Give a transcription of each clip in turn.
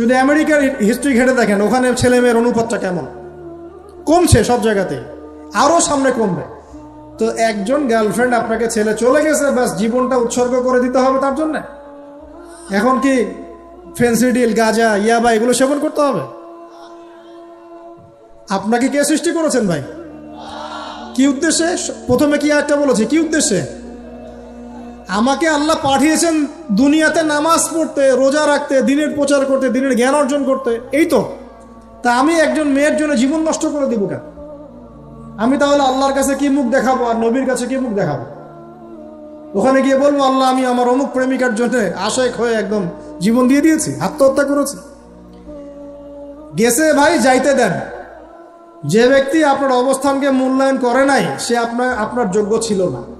শুধু আমেরিকার হিস্ট্রি ঘেটে দেখেন, ওখানে ছেলে মেয়ের অনুপাতটা কেমন? কমছে সব জায়গাতে আরও সামনে কমবে। তো একজন গার্লফ্রেন্ড আপনাকে ছেলে চলে গেছে, ব্যাস জীবনটা উৎসর্গ করে দিতে হবে তার জন্য। এখন কি ফেন্সিডিল গাজা, ইয়াবা, এগুলো সেবন করতে হবে? আপনাকে কে সৃষ্টি করেছেন ভাই? কি উদ্দেশ্যে? প্রথমে কি একটা বলেছে? কি উদ্দেশ্যে? আমাকে আল্লাহ পাঠিয়েছেন দুনিয়াতে নামাজ পড়তে, রোজা রাখতে, দিনের প্রচার করতে, দিনের জ্ঞান অর্জন করতে। এই তো। তা আমি একজন মেয়ের জন্য জীবন নষ্ট করে দিব কেন? আমি তাহলে আল্লাহর কাছে কি মুখ দেখাবো আর নবীর কাছে কি মুখ দেখাবো? ওখানে গিয়ে বলব, আল্লাহ, আমি আমার অমুক প্রেমিকার জন্য আশায় হয়ে একদম জীবন দিয়ে দিয়েছি, আত্মহত্যা করেছি। গেছে ভাই, যাইতে দেন। যে ব্যক্তি আপনার অবস্থানকে মূল্যায়ন করে নাই, সে আপনার আপনার যোগ্য ছিল না।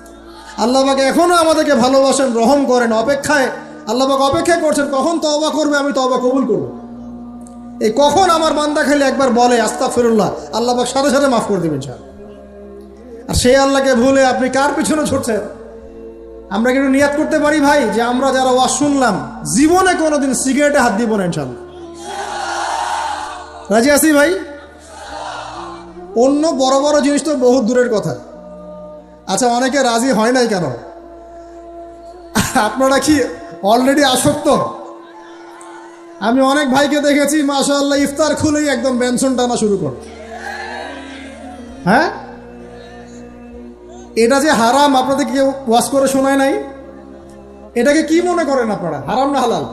আল্লাহবাকে এখনও আমাদেরকে ভালোবাসেন, রহম করেন, অপেক্ষায়। আল্লাহবাকে অপেক্ষা করছেন, কখন তওবা করবে, আমি তওবা কবুল করব। এই কখন আমার বান্দা খেলে একবার বলে আস্তা ফিরুল্লাহ আল্লাহবাক সাথে সাথে মাফ করে দেবেন স্যার আর সেই আল্লাহকে ভুলে আপনি কার পিছনে ছুটছেন? আমরা কিন্তু নিয়াত করতে পারি ভাই? যে আমরা যারা ওয়াজ শুনলাম, জীবনে কোনোদিন সিগারেটে হাত দিব না ইনশাল্লাহ রাজি আছি ভাই? অন্য বড় বড় জিনিস তো বহু দূরের কথা। আচ্ছা অনেকে রাজি হয় নাই কেন? আপনারা কি অলরেডি আসক্ত? আমি অনেক ভাইকে দেখেছি, মাশাআল্লাহ, ইফতার খুলেই একদম বেনশন টানা শুরু করে। হ্যাঁ? এটা যে হারাম আপনাদের কেউ ওয়াশ করে শোনায় নাই? এটাকে কি মনে করেন আপনারা? হারাম না হালাল?